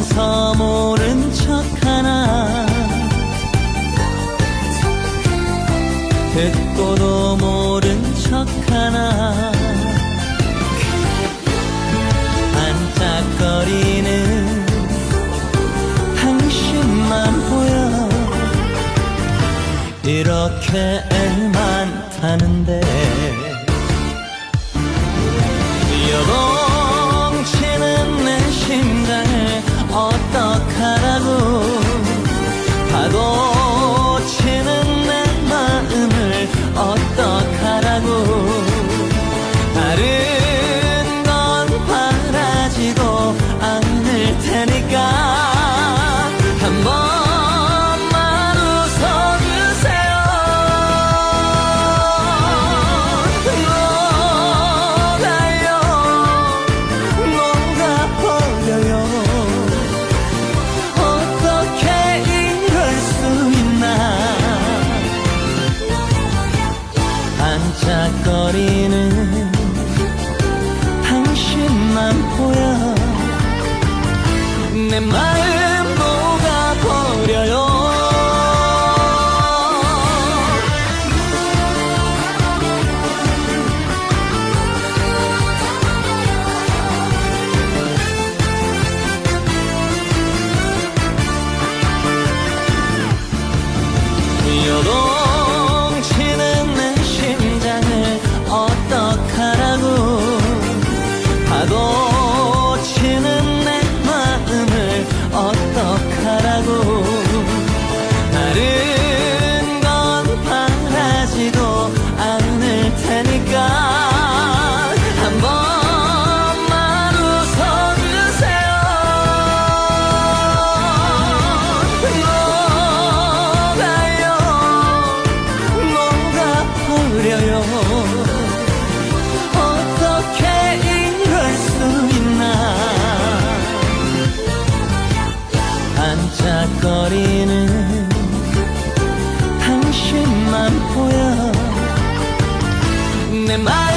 웃으면서 모른 척 하나. 듣고도 모른 척 하나. 반짝거리는 당신만 보여. 이렇게 애만 타는데. 여보 반짝거리는 당신만 보여. 내 마음 반짝거리는 당신만 보여. 내마